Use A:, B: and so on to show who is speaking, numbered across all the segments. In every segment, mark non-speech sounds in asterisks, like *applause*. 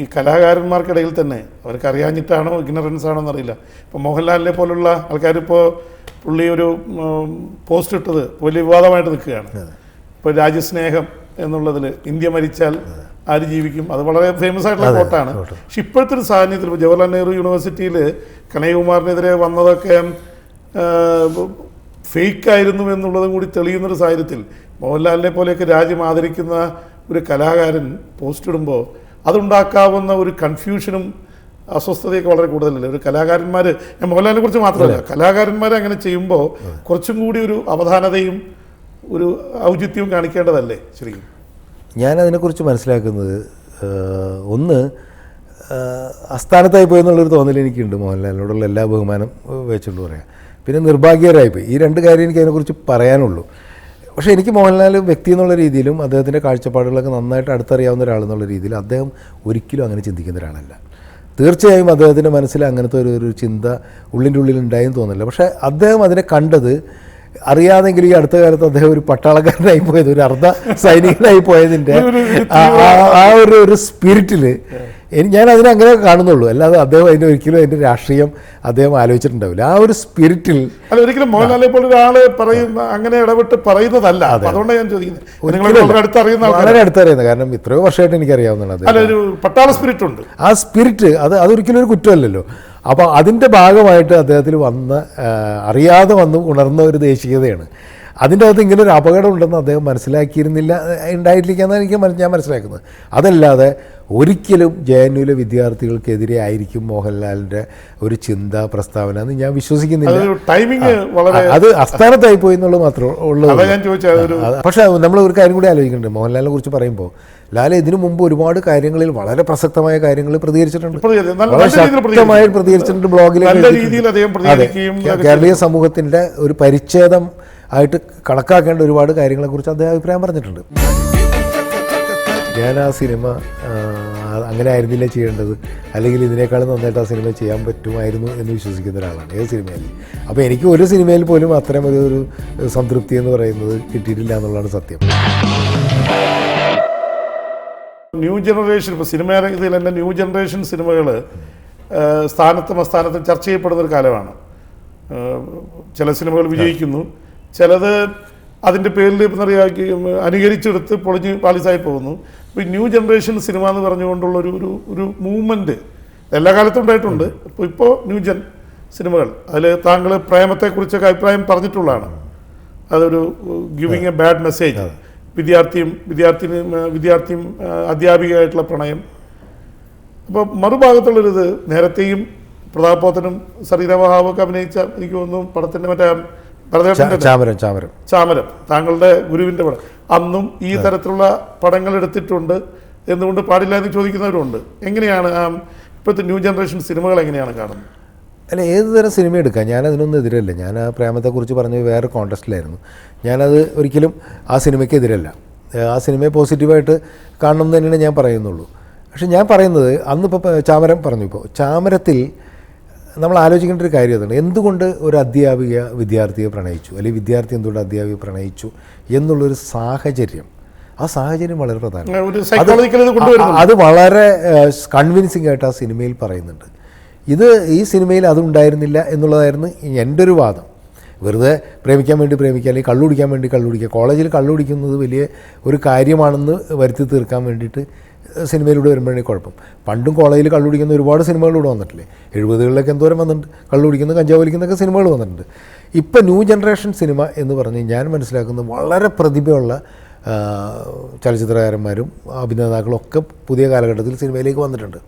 A: ഈ കലാകാരന്മാർക്കിടയിൽ തന്നെ അവർക്ക് അറിയാഞ്ഞിട്ടാണോ ഇഗ്നറൻസ് ആണോ എന്നറിയില്ല ഇപ്പോൾ മോഹൻലാലിനെ പോലുള്ള ആൾക്കാരിപ്പോൾ പുള്ളി ഒരു പോസ്റ്റ് ഇട്ടത് വലിയ വിവാദമായിട്ട് നിൽക്കുകയാണ്. ഇപ്പോൾ രാജ്യസ്നേഹം എന്നുള്ളതിൽ ഇന്ത്യ മരിച്ചാൽ ആര് ജീവിക്കും? അത് വളരെ ഫേമസ് ആയിട്ടുള്ള കോട്ടാണ് പക്ഷെ ഇപ്പോഴത്തെ ഒരു സാഹചര്യത്തിൽ ഇപ്പോൾ ജവഹർലാൽ നെഹ്റു യൂണിവേഴ്സിറ്റിയിൽ കനയ്യകുമാറിനെതിരെ വന്നതൊക്കെ ഫേക്ക് ആയിരുന്നു എന്നുള്ളതും കൂടി തെളിയുന്നൊരു സാഹചര്യത്തിൽ മോഹൻലാലിനെ പോലെയൊക്കെ രാജ്യം ആദരിക്കുന്ന ഒരു കലാകാരൻ പോസ്റ്റ് ഇടുമ്പോൾ അതുണ്ടാക്കാവുന്ന ഒരു കൺഫ്യൂഷനും അസ്വസ്ഥതയൊക്കെ വളരെ കൂടുതലല്ലേ? ഒരു കലാകാരന്മാർ ഞാൻ മോഹൻലാലിനെ കുറിച്ച് മാത്രമല്ല കലാകാരന്മാർ അങ്ങനെ ചെയ്യുമ്പോൾ കുറച്ചും കൂടി ഒരു അവധാനതയും ഒരു ഔചിത്യവും കാണിക്കേണ്ടതല്ലേ ശരിക്കും?
B: ഞാൻ അതിനെക്കുറിച്ച് മനസ്സിലാക്കുന്നത് ഒന്ന് അസ്ഥാനത്തായി പോയി എന്നുള്ളൊരു തോന്നൽ എനിക്കുണ്ട് മോഹൻലാലിനോടുള്ള എല്ലാ ബഹുമാനം വെച്ചുള്ളൂ പറയാം. പിന്നെ നിർഭാഗ്യകരായിപ്പോയി ഈ രണ്ട് കാര്യം എനിക്ക് അതിനെക്കുറിച്ച് പറയാനുള്ളൂ. പക്ഷേ എനിക്ക് മോഹൻലാൽ വ്യക്തി എന്നുള്ള രീതിയിലും അദ്ദേഹത്തിന്റെ കാഴ്ചപ്പാടുകളൊക്കെ നന്നായിട്ട് അടുത്തറിയാവുന്ന ഒരാളെന്നുള്ള രീതിയിൽ അദ്ദേഹം ഒരിക്കലും അങ്ങനെ ചിന്തിക്കുന്ന ഒരാളല്ല. തീർച്ചയായും അദ്ദേഹത്തിന്റെ മനസ്സിൽ അങ്ങനത്തെ ഒരു ഒരു ചിന്ത ഉള്ളിന്റെ ഉള്ളിൽ ഉണ്ടായെന്ന് തോന്നില്ല പക്ഷേ അദ്ദേഹം അതിനെ കണ്ടത് അറിയാതെങ്കിലും ഈ അടുത്ത കാലത്ത് അദ്ദേഹം ഒരു പട്ടാളക്കാരനായി പോയത് ഒരു അർദ്ധ സൈനികനായി പോയതിന്റെ ആ- ഒരു ഒരു സ്പിരിറ്റിൽ ഞാൻ അതിനെ അങ്ങനെ കാണുന്നുള്ളൂ. അല്ലാതെ അദ്ദേഹം അതിന്റെ ഒരിക്കലും അതിന്റെ രാഷ്ട്രീയം അദ്ദേഹം ആലോചിച്ചിട്ടുണ്ടാവില്ല. ആ ഒരു സ്പിരിറ്റിൽ
A: അല്ല ഒരിക്കലും മോഹൻലാലിനെ പോലെ ഒരാൾ പറയുന്ന അങ്ങനെ ഇടപെട്ട് പറയുന്നതല്ല. അതുകൊണ്ടാണ് ഞാൻ ചോദിക്കുന്നത്. വളരെ അടുത്തറിയുന്ന
B: വളരെ അടുത്തറിയുന്നത് കാരണം ഇത്രയോ വർഷമായിട്ട് എനിക്കറിയാവുന്നതാണ്
A: അല്ല ഒരു പട്ടാള സ്പിരിറ്റ് ഉണ്ട്.
B: ആ സ്പിരിറ്റ് അത് അതൊരിക്കലും ഒരു കുറ്റമല്ലല്ലോ. അപ്പോൾ അതിന്റെ ഭാഗമായിട്ട് അദ്ദേഹത്തിൽ വന്ന് അറിയാതെ വന്ന് ഉണർന്ന ഒരു ദേശീയതയാണ്. അതിന്റെ അകത്ത് ഇങ്ങനെ ഒരു അപകടം ഉണ്ടെന്ന് അദ്ദേഹം മനസ്സിലാക്കിയിരുന്നില്ല ഉണ്ടായിട്ടിരിക്കാന്നാണ് എനിക്ക് ഞാൻ മനസ്സിലാക്കുന്നത്. അതല്ലാതെ ഒരിക്കലും ജെ എൻ യുവിലെ വിദ്യാർത്ഥികൾക്കെതിരെ ആയിരിക്കും മോഹൻലാലിന്റെ ഒരു ചിന്ത പ്രസ്താവന എന്ന് ഞാൻ വിശ്വസിക്കുന്നില്ല.
A: ടൈമിംഗ് വളരെ
B: അത് അസ്ഥാനത്തായി പോയി എന്നുള്ളത് മാത്രമേ ഉള്ളൂ. പക്ഷേ നമ്മൾ ഒരു കാര്യം കൂടി ആലോചിക്കുന്നുണ്ട്. മോഹൻലാലിനെ കുറിച്ച് പറയുമ്പോൾ ലാൽ ഇതിനു മുമ്പ് ഒരുപാട് കാര്യങ്ങളിൽ വളരെ പ്രസക്തമായ കാര്യങ്ങൾ പ്രതികരിച്ചിട്ടുണ്ട്. ശക്തമായി പ്രതികരിച്ചിട്ടുണ്ട് ബ്ലോഗിൽ കേരളീയ സമൂഹത്തിന്റെ ഒരു പരിച്ഛേദം ആയിട്ട് കണക്കാക്കേണ്ട ഒരുപാട് കാര്യങ്ങളെ കുറിച്ച് അദ്ദേഹം അഭിപ്രായം പറഞ്ഞിട്ടുണ്ട്. ഞാൻ ആ സിനിമ അങ്ങനെ ആയിരുന്നില്ല ചെയ്യേണ്ടത്. അല്ലെങ്കിൽ ഇതിനേക്കാളും നന്നായിട്ട് ആ സിനിമ ചെയ്യാൻ പറ്റുമായിരുന്നു എന്ന് വിശ്വസിക്കുന്ന ഒരാളാണ് ഏത് സിനിമയിൽ. അപ്പോൾ എനിക്ക് ഒരു സിനിമയിൽ പോലും അത്തരം ഒരു ഒരു സംതൃപ്തി എന്ന് പറയുന്നത് കിട്ടിയിട്ടില്ല എന്നുള്ളതാണ് സത്യം.
A: ന്യൂ ജനറേഷൻ ഇപ്പോൾ സിനിമ ഇറങ്ങിയതിൽ തന്നെ ന്യൂ ജനറേഷൻ സിനിമകൾ സ്ഥാനത്തും അസ്ഥാനത്തും ചർച്ച ചെയ്യപ്പെടുന്ന ഒരു കാലമാണ്. ചില സിനിമകൾ വിജയിക്കുന്നു. ചിലത് അതിന്റെ പേരിൽ ഇപ്പം പറയുക അനുകരിച്ചെടുത്ത് പൊളിഞ്ഞ് പാലിസായി പോകുന്നു. ഇപ്പോൾ ന്യൂ ജനറേഷൻ സിനിമ എന്ന് പറഞ്ഞുകൊണ്ടുള്ള ഒരു ഒരു ഒരു മൂവ്മെന്റ് എല്ലാ കാലത്തും ഉണ്ടായിട്ടുണ്ട്. ഇപ്പോൾ ഇപ്പോൾ ന്യൂ ജൻ സിനിമകൾ അതിൽ താങ്കൾ പ്രേമത്തെക്കുറിച്ചൊക്കെ അഭിപ്രായം പറഞ്ഞിട്ടുള്ളതാണ്. അതൊരു ഗിവിങ് എ ബാഡ് മെസ്സേജ് വിദ്യാർത്ഥിയും വിദ്യാർത്ഥിനി വിദ്യാർത്ഥിയും അധ്യാപികയായിട്ടുള്ള പ്രണയം. അപ്പോൾ മറുഭാഗത്തുള്ളൊരിത് നേരത്തെയും പ്രതാപോത്തനും സരീന വഹാബൊക്കെ അഭിനയിച്ച എനിക്ക് തോന്നുന്നു പടത്തിന്റെ മറ്റേ
B: ചാമരം ചാമരം.
A: ചാമരം. താങ്കളുടെ ഗുരുവിന്റെ പടം. അന്നും ഈ തരത്തിലുള്ള പടങ്ങൾ എടുത്തിട്ടുണ്ട് എന്തുകൊണ്ട് പാടില്ല എന്ന് ചോദിക്കുന്നവരുണ്ട്. എങ്ങനെയാണ് ഇപ്പോഴത്തെ ന്യൂ ജനറേഷൻ സിനിമകൾ എങ്ങനെയാണ് കാണുന്നത്?
B: അല്ല ഏത് തരം സിനിമ എടുക്കാം? ഞാൻ അതിനൊന്നും എതിരല്ല. ഞാൻ ആ പ്രേമത്തെക്കുറിച്ച് പറഞ്ഞ വേറെ കോൺടസ്റ്റിലായിരുന്നു. ഞാനത് ഒരിക്കലും ആ സിനിമയ്ക്ക് എതിരല്ല. ആ സിനിമയെ പോസിറ്റീവായിട്ട് കാണണം എന്ന് തന്നെയാണ് ഞാൻ പറയുന്നുള്ളൂ. പക്ഷെ ഞാൻ പറയുന്നത് അന്നിപ്പോൾ ചാമരം പറഞ്ഞു. ഇപ്പോൾ ചാമരത്തിൽ നമ്മൾ ആലോചിക്കേണ്ട ഒരു കാര്യം അതാണ് എന്തുകൊണ്ട് ഒരു അധ്യാപിക വിദ്യാർത്ഥിയെ പ്രണയിച്ചു? അല്ലെങ്കിൽ വിദ്യാർത്ഥി എന്തുകൊണ്ട് അധ്യാപിക പ്രണയിച്ചു എന്നുള്ളൊരു സാഹചര്യം. ആ സാഹചര്യം വളരെ പ്രധാനമാണ്.
A: കൊണ്ടുവരുന്നു
B: അത് വളരെ കൺവിൻസിംഗ് ആയിട്ട് ആ സിനിമയിൽ പറയുന്നുണ്ട്. ഇത് ഈ സിനിമയിൽ അതുണ്ടായിരുന്നില്ല എന്നുള്ളതായിരുന്നു എന്റെ ഒരു വാദം. വെറുതെ പ്രേമിക്കാൻ വേണ്ടി പ്രേമിക്കുക അല്ലെങ്കിൽ കള്ളുടിക്കാൻ വേണ്ടി കള്ളുടിക്കുക കോളേജിൽ കള്ളുടിക്കുന്നത് വലിയ ഒരു കാര്യമാണെന്ന് വരുത്തി തീർക്കാൻ വേണ്ടിയിട്ട് സിനിമയിലൂടെ വരുമ്പോഴേ കുഴപ്പം. പണ്ടും കോളേജിൽ കള്ളുപിടിക്കുന്ന ഒരുപാട് സിനിമകളിലൂടെ വന്നിട്ടില്ലേ? എഴുപതുകളിലൊക്കെ എന്തോരം വന്നിട്ടുണ്ട്. കള്ളുപിടിക്കുന്ന കഞ്ചാവ് വലിക്കുന്നൊക്കെ സിനിമകൾ വന്നിട്ടുണ്ട്. ഇപ്പം ന്യൂ ജനറേഷൻ സിനിമ എന്ന് പറഞ്ഞ് ഞാൻ മനസ്സിലാക്കുന്നത് വളരെ പ്രതിഭയുള്ള ചലച്ചിത്രകാരന്മാരും അഭിനേതാക്കളും ഒക്കെ പുതിയ കാലഘട്ടത്തിൽ സിനിമയിലേക്ക് വന്നിട്ടുണ്ട്.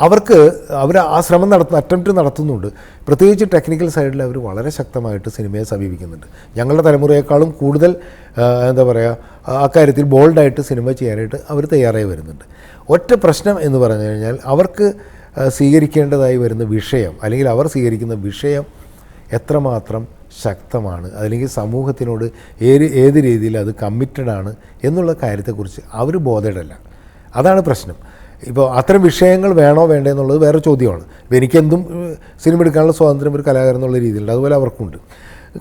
B: അവർക്ക് അവർ ആ ശ്രമം നടത്തുന്ന അറ്റംപ്റ്റ് നടത്തുന്നുണ്ട്. പ്രത്യേകിച്ച് ടെക്നിക്കൽ സൈഡിൽ അവർ വളരെ ശക്തമായിട്ട് സിനിമയെ സമീപിക്കുന്നുണ്ട്. ഞങ്ങളുടെ തലമുറയേക്കാളും കൂടുതൽ എന്താ പറയുക അക്കാര്യത്തിൽ ബോൾഡായിട്ട് സിനിമ ചെയ്യാനായിട്ട് അവർ തയ്യാറായി വരുന്നുണ്ട്. ഒറ്റ പ്രശ്നം എന്ന് പറഞ്ഞു കഴിഞ്ഞാൽ അവർക്ക് സ്വീകരിക്കേണ്ടതായി വരുന്ന വിഷയം അല്ലെങ്കിൽ അവർ സ്വീകരിക്കുന്ന വിഷയം എത്രമാത്രം ശക്തമാണ് അല്ലെങ്കിൽ സമൂഹത്തിനോട് ഏത് ഏത് രീതിയിൽ അത് കമ്മിറ്റഡാണ് എന്നുള്ള കാര്യത്തെക്കുറിച്ച് അവർ ബോധേഡല്ല. അതാണ് പ്രശ്നം. ഇപ്പോൾ അത്തരം വിഷയങ്ങൾ വേണോ വേണ്ടേ എന്നുള്ളത് വേറെ ചോദ്യമാണ്. ഇപ്പോൾ എനിക്കെന്തും സിനിമ എടുക്കാനുള്ള സ്വാതന്ത്ര്യം ഒരു കലാകാരൻ എന്നുള്ള രീതിയിലുണ്ട്. അതുപോലെ അവർക്കുണ്ട്.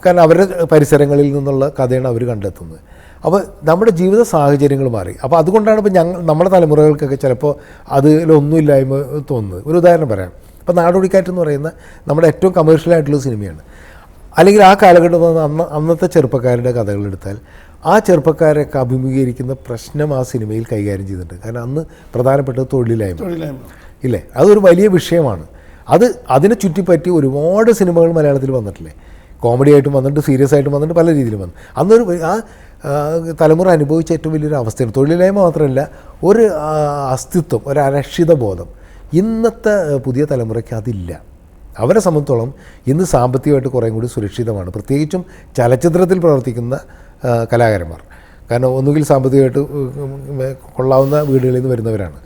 B: കാരണം അവരുടെ പരിസരങ്ങളിൽ നിന്നുള്ള കഥയാണ് അവർ കണ്ടെത്തുന്നത്. അപ്പോൾ നമ്മുടെ ജീവിത സാഹചര്യങ്ങൾ മാറി. അപ്പോൾ അതുകൊണ്ടാണ് ഇപ്പോൾ ഞങ്ങൾ നമ്മുടെ തലമുറകൾക്കൊക്കെ ചിലപ്പോൾ അതിലൊന്നുമില്ലായ്മ തോന്നുന്നത്. ഒരു ഉദാഹരണം പറയാം. ഇപ്പോൾ നാടോടിക്കാറ്റ് എന്ന് പറയുന്ന നമ്മുടെ ഏറ്റവും കമേഴ്ഷ്യലായിട്ടുള്ള സിനിമയാണ്. അല്ലെങ്കിൽ ആ കാലഘട്ടം അന്ന് അന്നത്തെ ചെറുപ്പക്കാരുടെ കഥകളെടുത്താൽ ആ ചെറുപ്പക്കാരൊക്കെ അഭിമുഖീകരിക്കുന്ന പ്രശ്നം ആ സിനിമയിൽ കൈകാര്യം ചെയ്തിട്ടുണ്ട്. കാരണം അന്ന് പ്രധാനപ്പെട്ടത് തൊഴിലില്ലായ്മ. ഇല്ലേ? അതൊരു വലിയ വിഷയമാണ്. അത് അതിനെ ചുറ്റിപ്പറ്റി ഒരുപാട് സിനിമകൾ മലയാളത്തിൽ വന്നിട്ടില്ലേ? കോമഡി ആയിട്ടും വന്നിട്ട് സീരിയസ് ആയിട്ടും വന്നിട്ട് പല രീതിയിലും വന്നു. അന്നൊരു ആ ആ, തലമുറ അനുഭവിച്ച ഏറ്റവും വലിയൊരു അവസ്ഥയാണ്. തൊഴിലില്ലായ്മ മാത്രമല്ല ഒരു അസ്തിത്വം ഒരു അരക്ഷിത ബോധം. ഇന്നത്തെ പുതിയ തലമുറയ്ക്ക് അതില്ല. അവരെ സംബന്ധിച്ചോളം ഇന്ന് സാമ്പത്തികമായിട്ട് കുറേ കൂടി സുരക്ഷിതമാണ്. പ്രത്യേകിച്ചും ചലച്ചിത്രത്തിൽ പ്രവർത്തിക്കുന്ന കലാകാരന്മാർ. കാരണം ഒന്നുകിൽ സാമ്പത്തികമായിട്ട് കൊള്ളാവുന്ന വീടുകളിൽ നിന്ന് വരുന്നവരാണ്.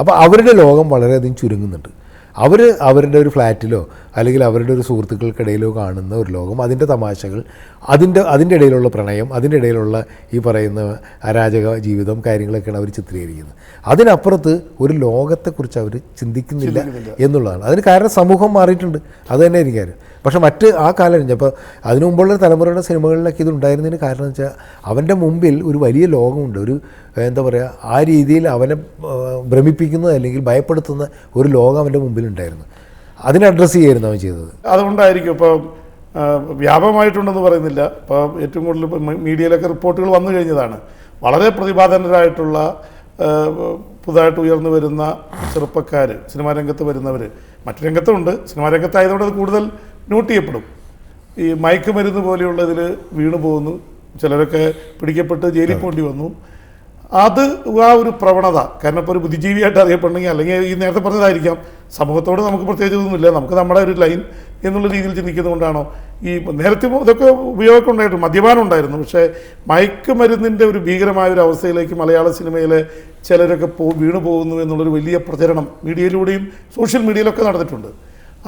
B: അപ്പോൾ അവരുടെ ലോകം വളരെയധികം ചുരുങ്ങുന്നുണ്ട്. അവർ അവരുടെ ഒരു ഫ്ലാറ്റിലോ അല്ലെങ്കിൽ അവരുടെ ഒരു സുഹൃത്തുക്കൾക്കിടയിലോ കാണുന്ന ഒരു ലോകം അതിന്റെ തമാശകൾ അതിന്റെ അതിന്റെ ഇടയിലുള്ള പ്രണയം അതിന്റെ ഇടയിലുള്ള ഈ പറയുന്ന അരാജക ജീവിതം കാര്യങ്ങളൊക്കെയാണ് അവർ ചിത്രീകരിക്കുന്നത്. അതിനപ്പുറത്ത് ഒരു ലോകത്തെക്കുറിച്ച് അവർ ചിന്തിക്കുന്നില്ല എന്നുള്ളതാണ്. അതിന് കാരണം സമൂഹം മാറിയിട്ടുണ്ട്. അത് തന്നെ എനിക്ക് പക്ഷെ മറ്റ് ആ കാലം അപ്പോൾ അതിനു മുമ്പുള്ള തലമുറയുടെ സിനിമകളിലൊക്കെ ഇത് ഉണ്ടായിരുന്നതിന് കാരണം എന്ന് വെച്ചാൽ അവന്റെ മുമ്പിൽ ഒരു വലിയ ലോകമുണ്ട്. ഒരു എന്താ പറയുക ആ രീതിയിൽ അവനെ ഭ്രമിപ്പിക്കുന്ന അല്ലെങ്കിൽ ഭയപ്പെടുത്തുന്ന ഒരു ലോകം അവന്റെ മുമ്പിലുണ്ടായിരുന്നു. അതിനെ അഡ്രസ്സ് ചെയ്യായിരുന്നു അവൻ ചെയ്തത്.
A: അതുകൊണ്ടായിരിക്കും ഇപ്പോൾ വ്യാപകമായിട്ടുണ്ടെന്ന് പറയുന്നില്ല. ഇപ്പോൾ ഏറ്റവും കൂടുതൽ മീഡിയയിലൊക്കെ റിപ്പോർട്ടുകൾ വന്നു കഴിഞ്ഞതാണ്. വളരെ പ്രതിഭാധനരായിട്ടുള്ള ആ, പുതുതായിട്ട് ഉയർന്നു വരുന്ന ചെറുപ്പക്കാർ സിനിമാ രംഗത്ത് വരുന്നവർ മറ്റു രംഗത്തുണ്ട്. സിനിമാ രംഗത്തായതുകൊണ്ട് അത് കൂടുതൽ നോട്ട് ചെയ്യപ്പെടും ഈ മയക്കുമരുന്ന് പോലെയുള്ളതിൽ വീണു പോകുന്നു ചിലരൊക്കെ പിടിക്കപ്പെട്ട് ജയിലിൽ പോണ്ടി വന്നു. അത് ആ ഒരു പ്രവണത. കാരണം ഇപ്പോൾ ഒരു ബുദ്ധിജീവിയായിട്ട് അറിയപ്പെടണമെങ്കിൽ അല്ലെങ്കിൽ ഈ നേരത്തെ പറഞ്ഞതായിരിക്കാം. സമൂഹത്തോട് നമുക്ക് പ്രത്യേകിച്ച് ഒന്നുമില്ല നമുക്ക് നമ്മുടെ ഒരു ലൈൻ എന്നുള്ള രീതിയിൽ ചിന്തിക്കുന്നതുകൊണ്ടാണോ ഈ നേരത്തെ ഇതൊക്കെ ഉപയോഗമൊക്കെ ഉണ്ടായിരുന്നു മദ്യപാനം ഉണ്ടായിരുന്നു. പക്ഷേ മയക്കുമരുന്നിന്റെ ഒരു ഭീകരമായ ഒരു അവസ്ഥയിലേക്ക് മലയാള സിനിമയിലെ ചിലരൊക്കെ പോ വീണു പോകുന്നു എന്നുള്ളൊരു വലിയ പ്രചരണം മീഡിയയിലൂടെയും സോഷ്യൽ മീഡിയയിലൊക്കെ നടന്നിട്ടുണ്ട്.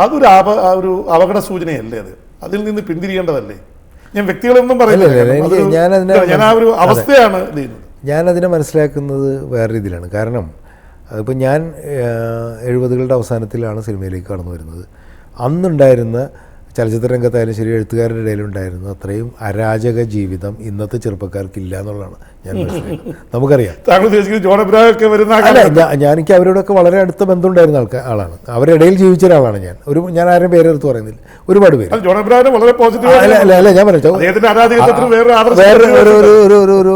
A: അതൊരു ആപ ഒരു അപകട സൂചനയല്ലേ അത്? അതിൽ നിന്ന് പിന്തിരിയേണ്ടതല്ലേ? ഞാൻ വ്യക്തികളൊന്നും പറയുന്നില്ല. ഞാൻ ആ ഒരു അവസ്ഥയാണ് ഇത് ചെയ്യുന്നത്.
B: ഞാനതിനെ മനസ്സിലാക്കുന്നത് വേറെ രീതിയിലാണ്. കാരണം അതിപ്പോൾ ഞാൻ എഴുപതുകളുടെ അവസാനത്തിലാണ് സിനിമയിലേക്ക് കടന്നു വരുന്നത് അന്നുണ്ടായിരുന്ന ചലച്ചിത്ര രംഗത്തായാലും ശരി എഴുത്തുകാരുടെ ഇടയിലുണ്ടായിരുന്ന. അത്രയും അരാജക ജീവിതം ഇന്നത്തെ ചെറുപ്പക്കാർക്കില്ല എന്നുള്ളതാണ് ഞാൻ *laughs* നമുക്കറിയാം.
A: താങ്കൾ ഉദ്ദേശിക്കുന്നത് വരുന്ന
B: അല്ല ഞാൻ എനിക്ക് അവരോടൊക്കെ വളരെ അടുത്ത ബന്ധമുണ്ടായിരുന്ന ആൾക്കാർ ആളാണ്. അവരുടെ ഇടയിൽ ജീവിച്ച ഒരാളാണ് ഞാൻ. ഒരു ഞാൻ ആരും പേരെടുത്ത് പറയുന്നില്ല. ഒരുപാട് പേര്. അല്ല അല്ല അല്ല ഞാൻ പറഞ്ഞു
A: വേറെ
B: ഒരു ഒരു ഒരു ഒരു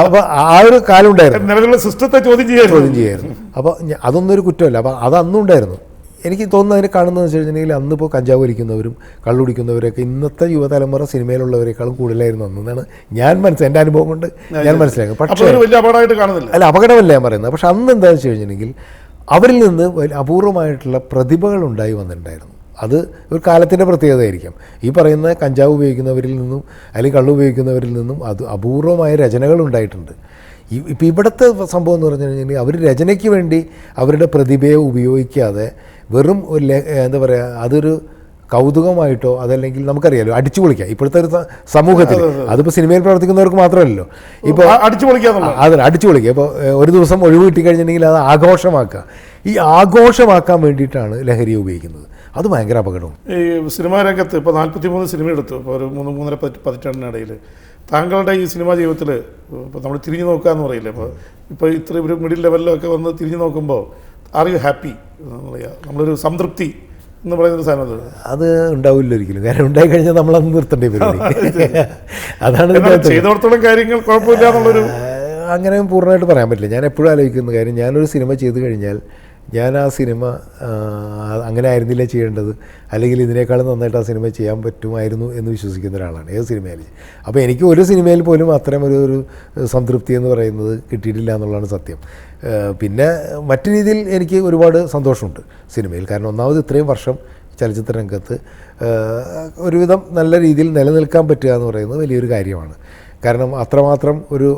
B: അപ്പോൾ ആ ഒരു കാലം ഉണ്ടായിരുന്നു.
A: സിസ്റ്റത്തെ ചോദ്യം ചെയ്യാൻ
B: ചോദ്യം ചെയ്യായിരുന്നു. അപ്പോൾ അതൊന്നും ഒരു കുറ്റമല്ല. അപ്പോൾ അതന്നും ഉണ്ടായിരുന്നു എനിക്ക് തോന്നുന്നത് അതിനെ കാണുന്നതെന്ന് വെച്ച് കഴിഞ്ഞിട്ടുണ്ടെങ്കിൽ അന്നിപ്പോൾ കഞ്ചാവ് വലിക്കുന്നവരും കള്ളുടിക്കുന്നവരൊക്കെ ഇന്നത്തെ യുവതലമുറ സിനിമയിലുള്ളവരെക്കാളും കൂടുതലായിരുന്നു അന്നെന്നാണ് ഞാൻ മനസ്സിലായി എന്റെ അനുഭവം കൊണ്ട് ഞാൻ
A: മനസ്സിലാക്കുക
B: പക്ഷേ അല്ല അപകടമല്ല ഞാൻ പറയുന്നത്. പക്ഷെ അന്ന് എന്താണെന്ന് വെച്ച് കഴിഞ്ഞിട്ടുണ്ടെങ്കിൽ അവരിൽ നിന്ന് അപൂർവമായിട്ടുള്ള പ്രതിഭകൾ ഉണ്ടായി വന്നിട്ടുണ്ടായിരുന്നു. അത് ഒരു കാലത്തിന്റെ പ്രത്യേകത പ്രത്യേകതയായിരിക്കാം. ഈ പറയുന്ന കഞ്ചാവ് ഉപയോഗിക്കുന്നവരിൽ നിന്നും അല്ലെങ്കിൽ കള്ളു ഉപയോഗിക്കുന്നവരിൽ നിന്നും അത് അപൂർവമായ രചനകൾ ഉണ്ടായിട്ടുണ്ട്. ഇപ്പം ഇവിടുത്തെ സംഭവം എന്ന് പറഞ്ഞു കഴിഞ്ഞാൽ അവർ രചനയ്ക്ക് വേണ്ടി അവരുടെ പ്രതിഭയെ ഉപയോഗിക്കാതെ വെറും ഒരു എന്താ പറയുക അതൊരു കൗതുകമായിട്ടോ അതല്ലെങ്കിൽ നമുക്കറിയാലോ അടിച്ചു പൊളിക്കാം ഇപ്പോഴത്തെ ഒരു സമൂഹത്തിൽ അതിപ്പോൾ സിനിമയിൽ പ്രവർത്തിക്കുന്നവർക്ക് മാത്രമല്ലല്ലോ. ഇപ്പോൾ
A: അടിച്ചു പൊളിക്കാം
B: അതല്ല അടിച്ചു പൊളിക്കുക. ഇപ്പോൾ ഒരു ദിവസം ഒഴിവ് കിട്ടിക്കഴിഞ്ഞിട്ടുണ്ടെങ്കിൽ അത് ആഘോഷമാക്കുക. ഈ ആഘോഷമാക്കാൻ വേണ്ടിയിട്ടാണ് ലഹരി ഉപയോഗിക്കുന്നത്. അത് ഭയങ്കര അപകടവും
A: ഈ സിനിമാ രംഗത്ത് ഇപ്പോൾ നാൽപ്പത്തി മൂന്ന് സിനിമ എടുത്തു. ഇപ്പോൾ ഒരു മൂന്ന് മൂന്നര പതി പതിറ്റാണ്ടിനിടയിൽ താങ്കളുടെ ഈ സിനിമാ ജീവിതത്തിൽ ഇപ്പോൾ നമ്മൾ തിരിഞ്ഞു നോക്കുക എന്ന് പറയില്ലേ? ഇപ്പോൾ ഇപ്പോൾ ഇത്ര ഒരു മിഡിൽ ലെവലിലൊക്കെ വന്ന് തിരിഞ്ഞു നോക്കുമ്പോൾ ആർ യു ഹാപ്പി എന്ന് പറയുക നമ്മളൊരു സംതൃപ്തി എന്ന് പറയുന്നൊരു സാധനം അത്
B: അത് ഉണ്ടാവില്ല ഒരിക്കലും. കാരണം ഉണ്ടായി കഴിഞ്ഞാൽ നമ്മൾ അത് നിർത്തേണ്ടി വരും. *laughs* അതാണ്
A: ചെയ്തോടത്തോളം കാര്യങ്ങൾ കുഴപ്പമില്ല എന്നുള്ളൊരു
B: അങ്ങനെ പൂർണമായിട്ട് പറയാൻ പറ്റില്ല. ഞാൻ എപ്പോഴും ആലോചിക്കുന്ന കാര്യം ഞാനൊരു സിനിമ ചെയ്തു കഴിഞ്ഞാൽ ഞാൻ ആ സിനിമ അങ്ങനെ ആയിരുന്നില്ല ചെയ്യേണ്ടത്? അല്ലെങ്കിൽ ഇതിനേക്കാളും നന്നായിട്ട് ആ സിനിമ ചെയ്യാൻ പറ്റുമായിരുന്നു എന്ന് വിശ്വസിക്കുന്ന ഒരാളാണ് ഏത് സിനിമയിൽ. അപ്പോൾ എനിക്ക് ഒരു സിനിമയിൽ പോലും അത്തരം ഒരു ഒരു സംതൃപ്തി എന്ന് പറയുന്നത് കിട്ടിയിട്ടില്ല എന്നുള്ളതാണ് സത്യം. പിന്നെ മറ്റു രീതിയിൽ എനിക്ക് ഒരുപാട് സന്തോഷമുണ്ട് സിനിമയിൽ. കാരണം ഒന്നാമത് ഇത്രയും വർഷം ചലച്ചിത്ര രംഗത്ത് ഒരുവിധം നല്ല രീതിയിൽ നിലനിൽക്കാൻ പറ്റുക എന്ന് പറയുന്നത് വലിയൊരു കാര്യമാണ്. കാരണം അത്രമാത്രം ഒരു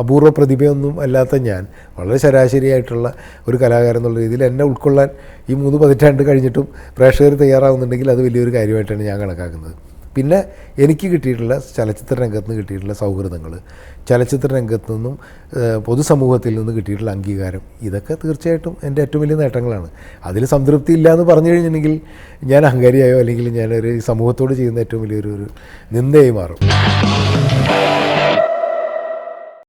B: അപൂർവ പ്രതിഭയൊന്നും അല്ലാത്ത ഞാൻ വളരെ ശരാശരിയായിട്ടുള്ള ഒരു കലാകാരൻ എന്നുള്ള രീതിയിൽ എന്നെ ഉൾക്കൊള്ളാൻ ഈ മൂന്ന് പതിറ്റാണ്ട് കഴിഞ്ഞിട്ടും പ്രേക്ഷകർ തയ്യാറാവുന്നുണ്ടെങ്കിൽ അത് വലിയൊരു കാര്യമായിട്ടാണ് ഞാൻ കണക്കാക്കുന്നത്. പിന്നെ എനിക്ക് കിട്ടിയിട്ടുള്ള ചലച്ചിത്ര രംഗത്ത് നിന്ന് കിട്ടിയിട്ടുള്ള സൗഹൃദങ്ങൾ ചലച്ചിത്ര രംഗത്ത് നിന്നും പൊതുസമൂഹത്തിൽ നിന്ന് കിട്ടിയിട്ടുള്ള അംഗീകാരം ഇതൊക്കെ തീർച്ചയായിട്ടും എന്റെ ഏറ്റവും വലിയ നേട്ടങ്ങളാണ്. അതിൽ സംതൃപ്തി ഇല്ല എന്ന് പറഞ്ഞു കഴിഞ്ഞിട്ടുണ്ടെങ്കിൽ ഞാൻ അഹങ്കാരിയായോ അല്ലെങ്കിൽ ഞാനൊരു സമൂഹത്തോട് ചെയ്യുന്ന ഏറ്റവും വലിയൊരു നിന്ദയായി മാറും.
A: Yeah.